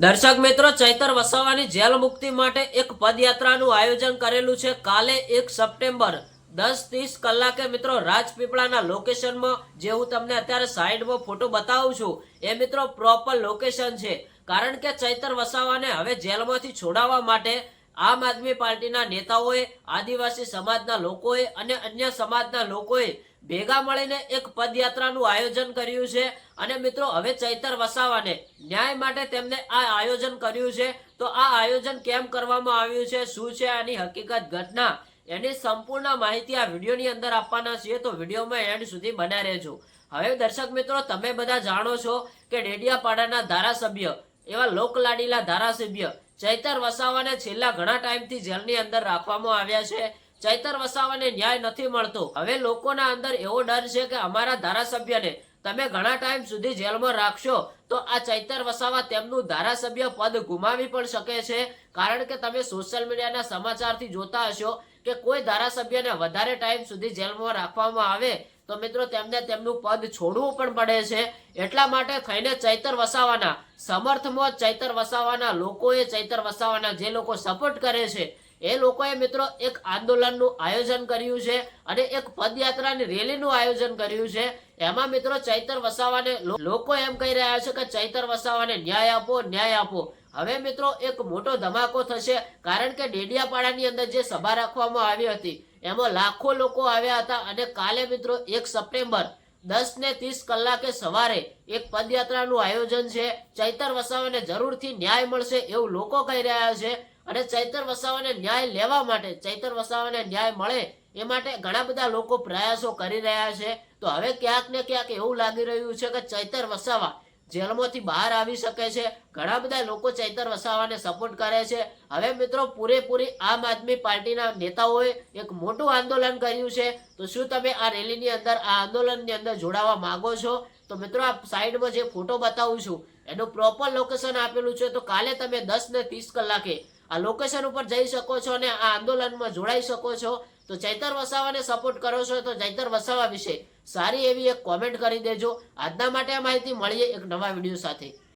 દર્શક મિત્રો, ચૈતર વસાવાની જેલ મુક્તિ માટે એક પદયાત્રાનું આયોજન કરેલું છે. કાલે એક સપ્ટેમ્બર, દસ ત્રીસ કલાકે મિત્રો, રાજપીપળાના લોકેશનમાં, જે હું તમને અત્યારે સાઈડમાં ફોટો બતાવું છું, એ મિત્રો, પ્રોપર લોકેશન છે. કારણ કે ચૈતર વસાવાને હવે જેલમાંથી છોડાવવા માટે આમ આદમી પાર્ટીના નેતાઓએ, આદિવાસી સમાજના લોકોએ અને અન્ય સમાજના લોકોએ ભેગા મળીને એક પદયાત્રાનું આયોજન કર્યું છે. અને મિત્રો, હવે ચૈતર વસાવાને ન્યાય માટે તેમને આ આયોજન કર્યું છે. તો આ આયોજન કેમ કરવામાં આવ્યું છે? શું છે આની હકીકત ઘટના? એની સંપૂર્ણ માહિતી આ વિડીયોની અંદર આપવાના છીએ. તો વિડીયોમાં એન્ડ સુધી બન્યા રહેજો. હવે દર્શક મિત્રો, તમે બધા જાણો છો કે ડેડિયાપાડાના ધારાસભ્ય, એવા લોકલાડીલા ધારાસભ્ય ચૈતર વસાવાને છેલ્લા ઘણા ટાઈમથી જેલની અંદર રાખવામાં આવ્યા છે. ચૈતર વસાવાને ન્યાય નથી મળતો. હવે લોકોના અંદર એવો ડર છે કે અમારા ધારાસભ્યને તમે ઘણા ટાઈમ સુધી જેલમાં રાખશો, તો આ ચૈતર વસાવા તેમનું ધારાસભ્ય પદ ગુમાવી પણ શકે છે. કારણ કે તમે સોશિયલ મીડિયાના સમાચારથી જોતા હશો કે કોઈ ધારાસભ્યને વધારે ટાઈમ સુધી જેલમાં રાખવામાં આવે તો મિત્રો તેમને તેમનું પદ છોડવું પણ પડે છે. એટલા માટે થઈને ચૈતર વસાવાના સમર્થમાં ચૈતર વસાવાના, લોકોએ ચૈતર વસાવાના જે લોકો સપોર્ટ કરે છે એ લોકોએ મિત્રો એક આંદોલનનું આયોજન કર્યું છે અને એક પદયાત્રાની રેલીનું આયોજન કર્યું છે. એમાં મિત્રો ચૈતર વસાવાને લોકો એમ કહી રહ્યા છે કે ચૈતર વસાવાને ન્યાય આપો ન્યાય આપો. હવે મિત્રો એક મોટો ધમાકો થશે કારણ કે ડેડિયાપાડાની અંદર જે સભા રાખવામાં આવી હતી, એમાં લાખો લોકો આવ્યા હતા અને કાલે મિત્રો એક સપ્ટેમ્બર દસ ને ત્રીસ કલાકે સવારે એક પદયાત્રાનું આયોજન છે. ચૈતર વસાવાને જરૂરથી ન્યાય મળશે એવું લોકો કહી રહ્યા છે. અને ચૈતર વસાવાને ન્યાય લેવા માટે, ચૈતર વસાવાને ન્યાય મળે એ માટે ઘણા બધા લોકો પ્રયાસો કરી રહ્યા છે. તો હવે ક્યાંક ને ક્યાંક એવું લાગી રહ્યું છે કે ચૈતર વસાવા જેલમાંથી બહાર આવી શકે છે. ઘણા બધા લોકો ચૈતર વસાવાને સપોર્ટ કરે છે. હવે મિત્રો પૂરેપૂરી આમ આદમી પાર્ટીના નેતાઓએ એક મોટું આંદોલન કર્યું છે. તો શું તમે આ રેલીની અંદર, આ આંદોલનની અંદર જોડાવા માંગો છો? તો મિત્રો આ સાઈડમાં જે ફોટો બતાવું છું, એનું પ્રોપર લોકેશન આપેલું છે. તો કાલે તમે દસ ને ત્રીસ કલાકે આ લોકેશન ઉપર જઈ શકો છો અને આ આંદોલનમાં જોડાઈ શકો છો. તો ચૈતર વસાવાને સપોર્ટ કરો છો તો ચૈતર વસાવા વિશે સારી એવી એક કોમેન્ટ કરી દેજો. આજના માટે આ માહિતી મળીએ એક નવા વીડિયો સાથે.